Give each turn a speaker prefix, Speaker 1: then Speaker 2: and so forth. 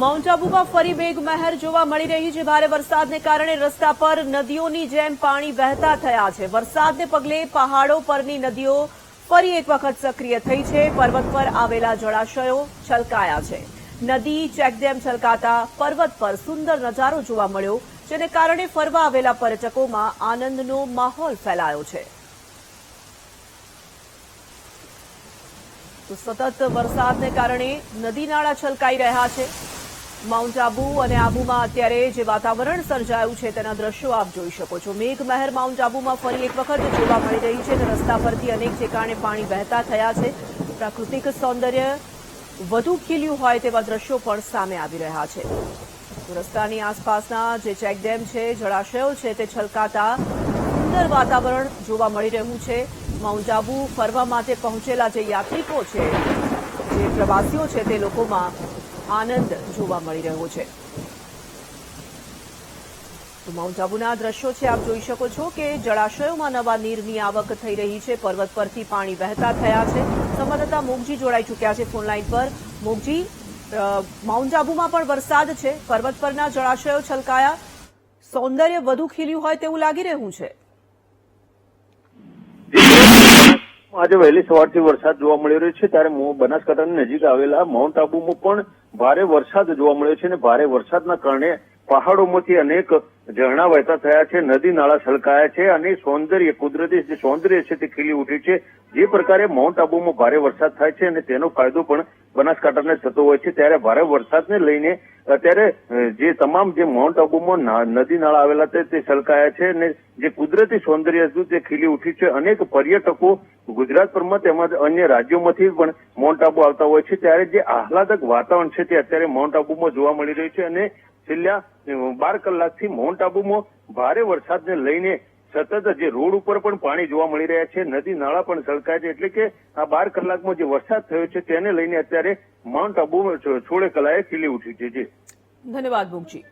Speaker 1: Mount આબુમાં ફરી મેઘમહેર જોવા મળી રહી છે ભારે વરસાદને કારણે રસ્તા પર નદીઓની જેમ પાણી વહેતા થયા છે. વરસાદને પગલે પહાડો પરની નદીઓ ફરી એક વખત સક્રિય થઈ છે. પર્વત પર આવેલા જળાશયો છલકાયા છે. નદી ચેકડેમ છલકાતા પર્વત પર સુંદર નજારો જોવા મળ્યો, જેને કારણે ફરવા આવેલા પર્યટકોમાં આનંદનો માહોલ ફેલાયો છે. સતત વરસાદને કારણે નદી નાળા છલકાઈ રહ્યા છે. માઉન્ટ આબુ અને આબુમાં અત્યારે જે વાતાવરણ સર્જાયું છે તેના દ્રશ્યો આપ જોઈ શકો છો. મેઘમહેર માઉન્ટ આબુમાં ફરી એક વખત જોવા મળી રહી છે રસ્તા પરથી અનેક ઠેકાણે પાણી વહેતા થયા છે. પ્રાકૃતિક સૌંદર્ય વધુ ખીલ્યું હોય તેવા દ્રશ્યો પણ સામે આવી રહ્યા છે. રસ્તાની આસપાસના જે ચેકડેમ છે, જળાશયો છે તે છલકાતા સુંદર વાતાવરણ જોવા મળી રહ્યું છે. માઉન્ટ આબુ ફરવા માટે પહોંચેલા જે યાત્રિકો છે, જે પ્રવાસીઓ છે તે લોકોમાં આનંદ જોવા મળી રહ્યો છે. તો માઉન્ટ આબુના દ્રશ્યો છે, આપ જોઈ શકો છો કે જળાશયોમાં નવા નીરની આવક થઈ રહી છે. પર્વત પરથી પાણી વહેતા થયા છે. સંવાદદાતા મોગજી જોડાઈ ચૂક્યા છે ફોનલાઈન પર. મોગજી માઉન્ટ આબુમાં પણ વરસાદ છે. પર્વત પરના જળાશયો છલકાયા. સૌંદર્ય વધુ ખીલ્યું હોય તેવું લાગી રહ્યું છે.
Speaker 2: આજે વહેલી સવારથી વરસાદ જોવા મળી રહ્યો છે. ત્યારે બનાસકાંઠાની નજીક આવેલા માઉન્ટ આબુમાં પણ ભારે વરસાદ જોવા મળ્યો છે અને ભારે વરસાદના કારણે પહાડોમાંથી અનેક ઝરણા વહેતા થયા છે, નદી નાળા છલકાયા છે અને સૌંદર્ય, કુદરતી જે સૌંદર્ય છે તે ખીલી ઉઠી છે. જે પ્રકારે માઉન્ટ આબુમાં ભારે વરસાદ થાય છે અને તેનો ફાયદો પણ બનાસકાંઠાને થતો હોય છે, ત્યારે ભારે વરસાદને લઈને અત્યારે જે તમામ જે માઉન્ટ આબુમાં નદી નાળા આવેલા છે તે છલકાયા છે અને જે કુદરતી સૌંદર્ય હતું તે ખીલી ઉઠ્યું છે. અનેક પર્યટકો ગુજરાતભરમાં તેમજ અન્ય રાજ્યોમાંથી પણ માઉન્ટ આબુ આવતા હોય છે. ત્યારે જે આહલાદક વાતાવરણ છે તે અત્યારે માઉન્ટ આબુમાં જોવા મળી રહ્યું છે અને છેલ્લા બાર કલાકથી માઉન્ટ આબુમાં ભારે વરસાદને લઈને સતત જે રોડ ઉપર પણ પાણી જોવા મળી રહ્યા છે, નદી નાળા પણ સળકાય છે, એટલે કે આ બાર કલાકમાં જે વરસાદ થયો છે તેને લઈને અત્યારે માઉન્ટ આબુ છોડે કલાએ ખીલી ઉઠ્યું છે
Speaker 1: ધન્યવાદ, મુખજી.